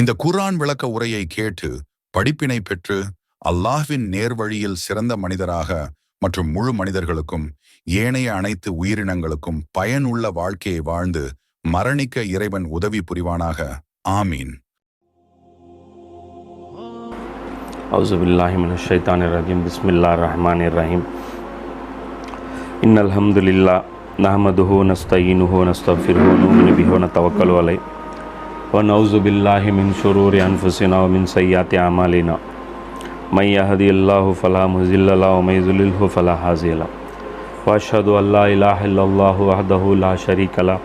இந்த குரான் விளக்க உரையை கேட்டு படிப்பினை பெற்று அல்லாஹ்வின் நேர்வழியில் சிறந்த மனிதராக மற்றும் முழு மனிதர்களுக்கும் ஏனைய அனைத்து உயிரினங்களுக்கும் பயனுள்ள வாழ்க்கையை வாழ்ந்து மரணிக்க இறைவன் உதவி புரிவானாக. ஆமீன். அவுசுபில்லாஹிமின் ஷைத்தான் ரஹீம் பிஸ்மில்லா ரஹ்மான் ரஹீம். இன் அல்ஹம்துலில்லா நஹமதுஹோ நஸ்தயினுஹோ நஸ்தஃபிர்ஹோ நூமின் பிஹோ ந தவக்கல் அலை ونعوذ بالله من شرور أنفسنا ومن سيئات أعمالنا من يهدي الله فلا مضل له ومن يضلله فلا هادي له وأشهد أن لا إله إلا الله وحده لا شريك له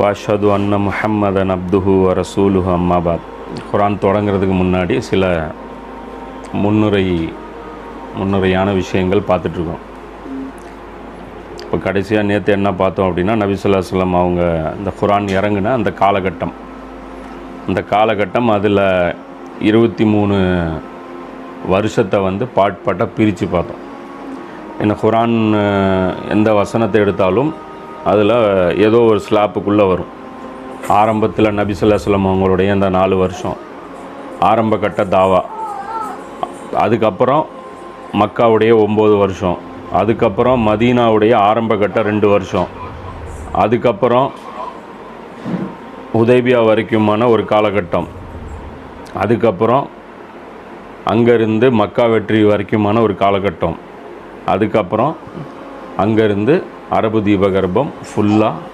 وأشهد أن محمدا عبده ورسوله أما بعد குரான் தொடங்கிறதுக்கு முன்னாடி சில முன்னுரை முன்னுரையான விஷயங்கள் பார்த்துட்ருக்கோம் இப்போ கடைசியாக நேற்று என்ன பார்த்தோம் அப்படின்னா நபிசுல்லா சொல்லம் அவங்க இந்த குரான் இறங்கின அந்த காலகட்டம் அந்த காலகட்டம் அதில் இருபத்தி மூணு வருஷத்தை வந்து பாட் பாட்டாக பிரித்து பார்த்தோம். என்ன குரான் எந்த வசனத்தை எடுத்தாலும் அதில் ஏதோ ஒரு ஸ்லாப்புக்குள்ளே வரும். ஆரம்பத்தில் நபிசுல்லா அவங்களுடைய அந்த நாலு வருஷம் ஆரம்ப கட்ட தாவா. அதுக்கப்புறம் மக்காவுடைய ஒம்பது வருஷம் அதுக்கப்புறம் மதீனாவுடைய ஆரம்ப கட்ட ரெண்டு வருஷம் அதுக்கப்புறம் உதேபியா வரைக்குமான ஒரு காலகட்டம். அதுக்கப்புறம் அங்கேருந்து மக்கா வெற்றி வரைக்குமான ஒரு காலகட்டம். அதுக்கப்புறம் அங்கேருந்து அரபு தீபகற்பம் ஃபுல்லாக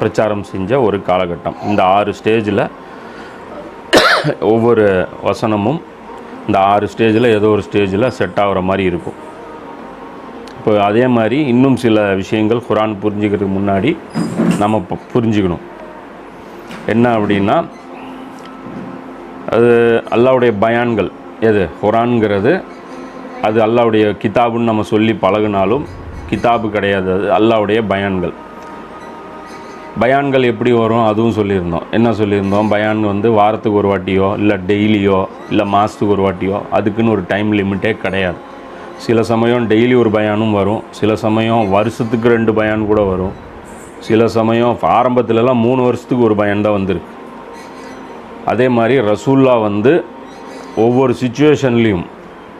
பிரச்சாரம் செஞ்ச ஒரு காலகட்டம். இந்த ஆறு ஸ்டேஜில் ஒவ்வொரு வசனமும் இந்த ஆறு ஸ்டேஜில் ஏதோ ஒரு ஸ்டேஜில் செட் ஆகிற மாதிரி இருக்கும். இப்போ அதே மாதிரி இன்னும் சில விஷயங்கள் குரான் புரிஞ்சுக்கிறதுக்கு முன்னாடி நம்ம புரிஞ்சுக்கணும். என்ன அப்படின்னா அது அல்லாவுடைய பயான்கள். எது? குரான்ங்கிறது. அது அல்லாவுடைய கிதாபுன்னு நம்ம சொல்லி பழகினாலும் கிதாபு கிடையாது. அது அல்லாவுடைய பயான்கள். பயான்கள் எப்படி வரும்? அதுவும் சொல்லியிருந்தோம். என்ன சொல்லியிருந்தோம்? பயான் வந்து வாரத்துக்கு ஒரு வாட்டியோ இல்லை டெய்லியோ இல்லை மாதத்துக்கு ஒரு வாட்டியோ அதுக்குன்னு ஒரு டைம் லிமிட்டே கிடையாது. சில சமயம் டெய்லி ஒரு பயானும் வரும். சில சமயம் வருஷத்துக்கு ரெண்டு பயான் கூட வரும். சில சமயம் ஆரம்பத்துலலாம் மூணு வருஷத்துக்கு ஒரு பயம் தான் வந்திருக்கு. அதே மாதிரி ரசூல்லா வந்து ஒவ்வொரு சுச்சுவேஷன்லேயும்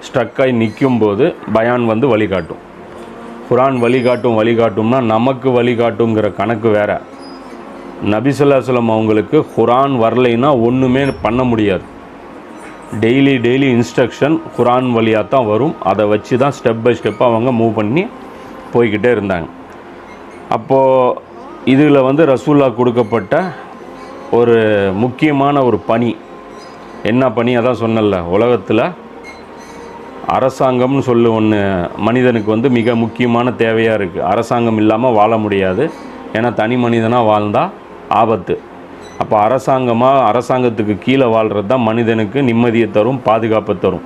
ஸ்டக்காகி நிற்கும் போது பயான் வந்து வழிகாட்டும். குரான் வழிகாட்டும் வழிகாட்டும்னா நமக்கு வழிகாட்டுங்கிற கணக்கு வேற. நபிசுல்லாசலம் அவங்களுக்கு குரான் வரலைன்னா ஒன்றுமே பண்ண முடியாது. டெய்லி டெய்லி இன்ஸ்ட்ரக்ஷன் குரான் வழியாக தான் வரும். அதை வச்சு தான் ஸ்டெப் பை ஸ்டெப்பாக அவங்க மூவ் பண்ணி போய்கிட்டே இருந்தாங்க. அப்போது இதில் வந்து ரசூல்லா கொடுக்கப்பட்ட ஒரு முக்கியமான ஒரு பணி. என்ன பணி? அதான் சொன்னல உலகத்தில் அரசாங்கம்னு சொல்லு ஒன்று மனிதனுக்கு வந்து மிக முக்கியமான தேவையாக இருக்குது அரசாங்கம் இல்லாமல் வாழ முடியாது. ஏன்னா தனி மனிதனாக வாழ்ந்தால் ஆபத்து. அப்போ அரசாங்கமாக அரசாங்கத்துக்கு கீழே வாழ்கிறது தான் மனிதனுக்கு நிம்மதியை தரும் பாதுகாப்பை தரும்.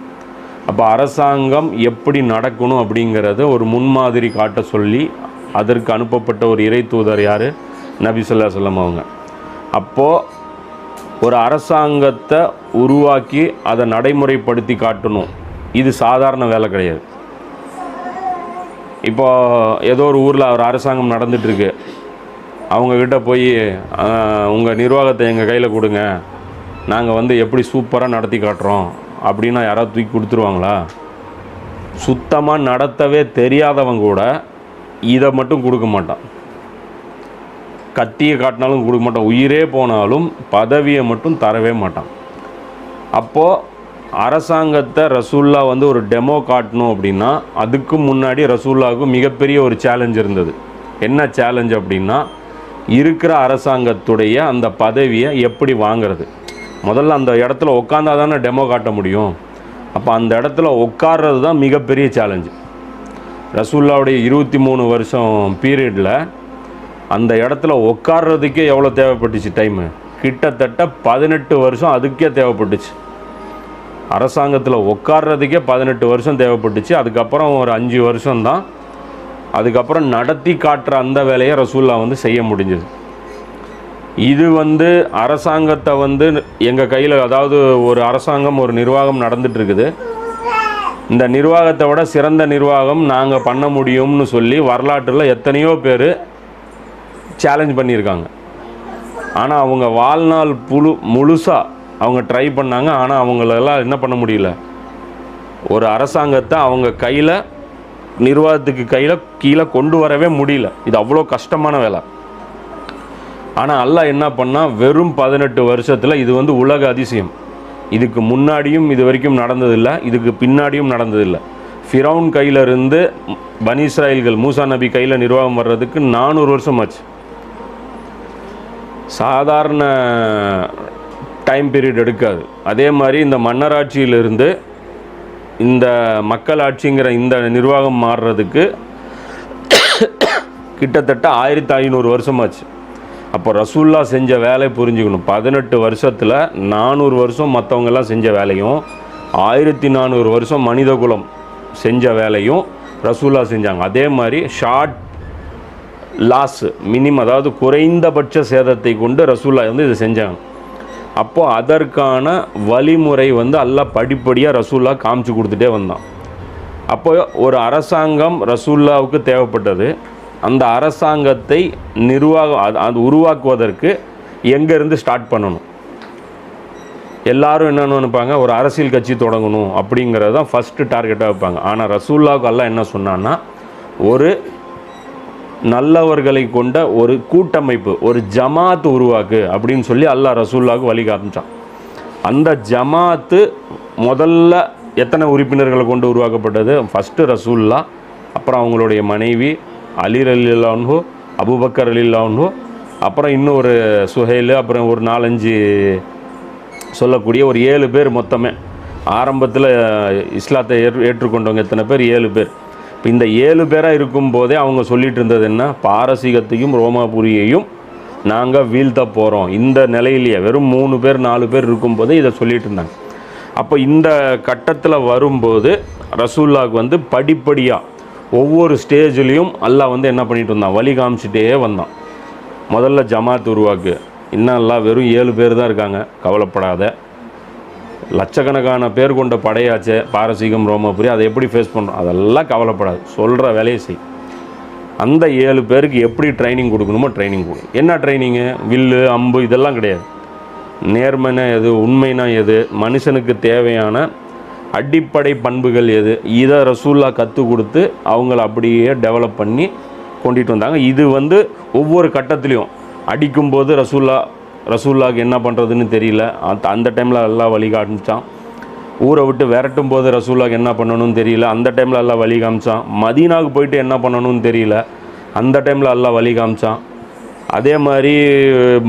அப்போ அரசாங்கம் எப்படி நடக்கணும் அப்படிங்கிறத ஒரு முன்மாதிரி காட்ட சொல்லி அதற்கு அனுப்பப்பட்ட ஒரு இறை தூதர் யார்? நபி ஸல்லல்லாஹு அவங்க. அப்போது ஒரு அரசாங்கத்தை உருவாக்கி அதை நடைமுறைப்படுத்தி காட்டணும். இது சாதாரண வேலை கிடையாது. இப்போ ஏதோ ஒரு ஊரில் ஒரு அரசாங்கம் நடந்துட்டுருக்கு. அவங்கக்கிட்ட போய் உங்கள் நிர்வாகத்தை எங்கள் கையில் கொடுங்க. நாங்கள் வந்து எப்படி சூப்பராக நடத்தி காட்டுறோம்? அப்படின்னா யாராவது தூக்கி கொடுத்துருவாங்களா? சுத்தமாக நடத்தவே தெரியாதவங்க கூட இதை மட்டும் கொடுக்க மாட்டான். கத்தியை காட்டினாலும் கொடுக்க மாட்டான். உயிரே போனாலும் பதவியை மட்டும் தரவே மாட்டான். அப்போது அரசாங்கத்தை ரசூல்லா வந்து ஒரு டெமோ காட்டணும் அப்படின்னா அதுக்கு முன்னாடி ரசூல்லாவுக்கு மிகப்பெரிய ஒரு சேலஞ்ச் இருந்தது. என்ன சேலஞ்ச் அப்படின்னா இருக்கிற அரசாங்கத்துடைய அந்த பதவியை எப்படி வாங்கிறது? முதல்ல அந்த இடத்துல உட்காந்தா தானே டெமோ காட்ட முடியும். அப்போ அந்த இடத்துல உட்கார்றது தான் மிகப்பெரிய சேலஞ்சு ரசூல்லாவுடைய இருபத்தி மூணு வருஷம் பீரியடில் அந்த இடத்துல உட்கார்றதுக்கே எவ்வளோ தேவைப்பட்டுச்சு டைமு கிட்டத்தட்ட பதினெட்டு வருஷம் அதுக்கே தேவைப்பட்டுச்சு. அரசாங்கத்தில் உட்கார்றதுக்கே பதினெட்டு வருஷம் தேவைப்பட்டுச்சு. அதுக்கப்புறம் ஒரு அஞ்சு வருஷம்தான். அதுக்கப்புறம் நடத்தி காட்டுற அந்த வேலையை ரசூல்லா வந்து செய்ய முடிஞ்சது. இது வந்து அரசாங்கத்தை வந்து எங்கள் கையில் அதாவது ஒரு அரசாங்கம் ஒரு நிர்வாகம் நடந்துட்டு இருக்குது. இந்த நிர்வாகத்தை விட சிறந்த நிர்வாகம் நாங்கள் பண்ண முடியும்னு சொல்லி வரலாற்றில் எத்தனையோ பேர் சேலஞ்ச் பண்ணியிருக்காங்க. ஆனால் அவங்க வாழ்நாள் புழு முழுசாக அவங்க ட்ரை பண்ணாங்க. ஆனால் அவங்களெல்லாம் என்ன பண்ண முடியல? ஒரு அரசாங்கத்தை அவங்க கையில் நிர்வாகத்துக்கு கையில் கீழே கொண்டு வரவே முடியல. இது அவ்வளோ கஷ்டமான வேலை. ஆனால் அல்லாஹ் என்ன பண்ணால் வெறும் பதினெட்டு வருஷத்தில் இது வந்து உலக அதிசயம். இதுக்கு முன்னாடியும் இது வரைக்கும் நடந்ததில்லை இதுக்கு பின்னாடியும் நடந்ததில்லை. ஃபிரௌன் கையிலிருந்து இருந்து பனி இஸ்ராயல்கள் மூசா நபி கையில் நிர்வாகம் வர்றதுக்கு நானூறு வருஷம் ஆச்சு. சாதாரண டைம் பீரியட் எடுக்காது. அதே மாதிரி இந்த மன்னராட்சியிலிருந்து இந்த மக்கள் ஆட்சிங்கிற இந்த நிர்வாகம் மாறுறதுக்கு கிட்டத்தட்ட ஆயிரத்தி ஐநூறு வருஷமாச்சு அப்போ ரசூல்லா செஞ்ச வேலையை புரிஞ்சுக்கணும். பதினெட்டு வருஷத்தில் நானூறு வருஷம் மற்றவங்கெல்லாம் செஞ்ச வேலையும் ஆயிரத்தி நானூறு வருஷம் மனிதகுலம் செஞ்ச வேலையும் ரசூல்லா செஞ்சாங்க. அதே மாதிரி ஷார்ட் லாஸ் மினிமம் அதாவது குறைந்தபட்ச சேதத்தை கொண்டு ரசூல்லா வந்து இதை செஞ்சாங்க. அப்போது அதற்கான வழிமுறை வந்து அல்லாஹ் படிப்படியாக ரசூல்லா காமிச்சு கொடுத்துட்டே வந்தான். அப்போ ஒரு அரசாங்கம் ரசூல்லாவுக்கு தேவைப்பட்டது. அந்த அரசாங்கத்தை நிர்வாகம் அது அது உருவாக்குவதற்கு எங்கேருந்து ஸ்டார்ட் பண்ணணும்? எல்லாரும் என்னென்னு நினைப்பாங்க? ஒரு அரசியல் கட்சி தொடங்கணும் அப்படிங்கிறது தான் ஃபஸ்ட்டு டார்கெட்டாக வைப்பாங்க. ஆனால் ரசூல்லாவுக்கு எல்லாம் என்ன சொன்னான்னா ஒரு நல்லவர்களை கொண்ட ஒரு கூட்டமைப்பு ஒரு ஜமாத்து உருவாக்கு அப்படின்னு சொல்லி அல்லாஹ் ரசூல்லாவுக்கு வழி காமிச்சான். அந்த ஜமாத்து முதல்ல எத்தனை உறுப்பினர்களை கொண்டு உருவாக்கப்பட்டது? ஃபஸ்ட்டு ரசூல்லா அப்புறம் அவங்களுடைய மனைவி அலீர் அலில்லான்ஹோ அபுபக்கர் அலில்லான்ஹோ அப்புறம் இன்னும் ஒரு சுஹைல் அப்புறம் ஒரு நாலஞ்சு சொல்லக்கூடிய ஒரு ஏழு பேர் மொத்தமே. ஆரம்பத்தில் இஸ்லாத்தை ஏற்று ஏற்றுக்கொண்டவங்க எத்தனை பேர்? ஏழு பேர். இப்போ இந்த ஏழு பேராக இருக்கும்போதே அவங்க சொல்லிட்டு இருந்தது என்ன? பாரசீகத்தையும் ரோமாபுரியையும் நாங்கள் வீழ்த்த போகிறோம் இந்த நிலையிலேயே வெறும் மூணு பேர் நாலு பேர் இருக்கும்போதே இதை சொல்லிட்டு இருந்தாங்க. அப்போ இந்த கட்டத்தில் வரும்போது ரசூல்லாவுக்கு வந்து படிப்படியாக ஒவ்வொரு ஸ்டேஜ்லேயும் அல்லாஹ் வந்து என்ன பண்ணிட்டு வந்தான் வழி காமிச்சிட்டே வந்தான். முதல்ல ஜமாத் உருவாக்கு. இன்னும் எல்லாம் வெறும் ஏழு பேர் தான் இருக்காங்க. கவலைப்படாத. லட்சக்கணக்கான பேர் கொண்ட படையாச்சே. பாரசீகம் ரோமபுரி அதை எப்படி ஃபேஸ் பண்ணுறோம் அதெல்லாம் கவலைப்படாது. சொல்கிற வேலையை செய். அந்த ஏழு பேருக்கு எப்படி ட்ரைனிங் கொடுக்கணுமோ ட்ரைனிங் கொடு. என்ன ட்ரைனிங்கு வில்லு அம்பு இதெல்லாம் கிடையாது. நேர்மைனா எது உண்மைனா எது மனுஷனுக்கு தேவையான அடிப்படை பண்புகள் எது? இதை ரசூல்லா கற்றுக் கொடுத்து அவங்கள அப்படியே டெவலப் பண்ணி கொண்டுட்டு வந்தாங்க. இது வந்து ஒவ்வொரு கட்டத்துலேயும். அடிக்கும்போது ரசூல்லா ரசூல்லாவுக்கு என்ன பண்ணுறதுன்னு தெரியல. அந்த அந்த டைமில் எல்லாம் வழி காமிச்சான். ஊரை விட்டு விரட்டும் போது ரசூல்லாவுக்கு என்ன பண்ணணும்னு தெரியல. அந்த டைமில் எல்லாம் வழி காமிச்சான். மதீனாவுக்கு போயிட்டு என்ன பண்ணணும்னு தெரியல. அந்த டைமில் எல்லாம் வழி காமிச்சான். அதே மாதிரி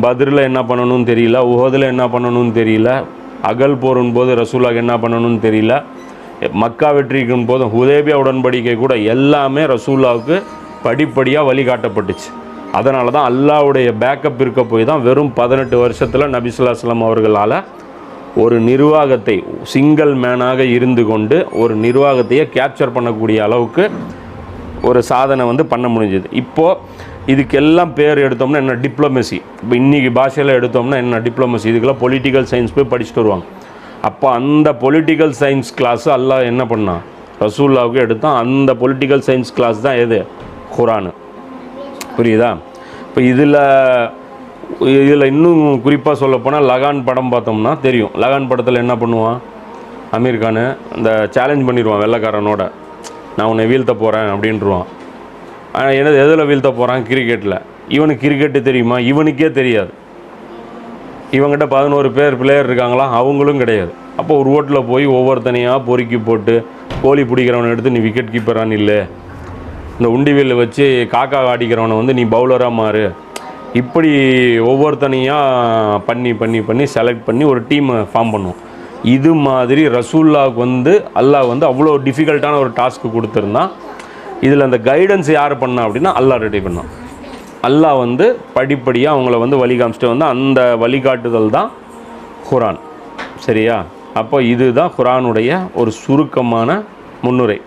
பதிரில் என்ன பண்ணணும்னு தெரியல. உஹதில் என்ன பண்ணணும்னு தெரியல. அகல் போரும் போது ரசூலாக என்ன பண்ணணும்னு தெரியல. மக்கா வெற்றிக்கும் போதும் ஹுதேபியா உடன்படிக்கை கூட எல்லாமே ரசூல்லாவுக்கு படிப்படியாக வழிகாட்டப்பட்டுச்சு. அதனால தான் அல்லாவுடைய பேக்கப் இருக்க போய் தான் வெறும் பதினெட்டு வருஷத்தில் நபிசுல்லாஸ்லாம் அவர்களால் ஒரு நிர்வாகத்தை சிங்கிள் மேனாக இருந்து கொண்டு ஒரு நிர்வாகத்தையே கேப்சர் பண்ணக்கூடிய அளவுக்கு ஒரு சாதனை வந்து பண்ண முடிஞ்சது. இப்போது இதுக்கெல்லாம் பேர் எடுத்தோம்னா என்ன? டிப்ளமசி இப்போ இன்றைக்கி பாஷையில் எடுத்தோம்னா என்ன? டிப்ளமசி இதுக்கெல்லாம் பொலிட்டிக்கல் சயின்ஸ் போய் படிச்சுட்டு வருவாங்க. அப்போ அந்த பொலிட்டிக்கல் சயின்ஸ் கிளாஸ் அல்லாஹ் என்ன பண்ணான் ரசூல்லாவுக்கு எடுத்தான் அந்த பொலிட்டிக்கல் சயின்ஸ் கிளாஸ் தான் எது? குரானு புரியுதா? இப்போ இதில் இதில் இன்னும் குறிப்பாக சொல்லப்போனால் லகான் படம் பார்த்தோம்னா தெரியும். லகான் படத்தில் என்ன பண்ணுவான்? அமீர் கானு இந்த சேலஞ்ச் பண்ணிடுவான் வெள்ளைக்காரனோட. நான் உன்னை வீழ்த்த போகிறேன் அப்படின்ட்டுருவான் என்னது எதில் வீழ்த்த போகிறான் கிரிக்கெட்டில் இவனுக்கு கிரிக்கெட்டு தெரியுமா? இவனுக்கே தெரியாது. இவங்ககிட்ட பதினோரு பேர் பிளேயர் இருக்காங்களா? அவங்களும் கிடையாது. அப்போ ஒரு ஓட்டில் போய் ஒவ்வொருத்தனையாக பொறுக்கி போட்டு கோழி பிடிக்கிறவனை எடுத்து நீ விக்கெட் கீப்பரான்னு இல்லை இந்த உண்டிவில்ல வச்சு காக்கா அடிக்கிறவனை வந்து நீ பவுலராக மாறு. இப்படி ஒவ்வொருத்தனையாக பண்ணி பண்ணி பண்ணி செலக்ட் பண்ணி ஒரு டீமை ஃபார்ம் பண்ணுவோம். இது மாதிரி ரசூல்லாவுக்கு வந்து அல்லாஹ் வந்து அவ்வளோ டிஃபிகல்ட்டான ஒரு டாஸ்க்கு கொடுத்துருந்தான். இதில் அந்த கைடன்ஸ் யார் பண்ணா அப்படின்னா அல்லாஹ் ரெடி பண்ணான் அல்லாஹ் வந்து படிப்படியாக அவங்கள வந்து வழி காமிச்சிட்டு வந்து அந்த வழிகாட்டுதல் தான் குரான். சரியா? அப்போ இதுதான் குரானுடைய ஒரு சுருக்கமான முன்னுரை.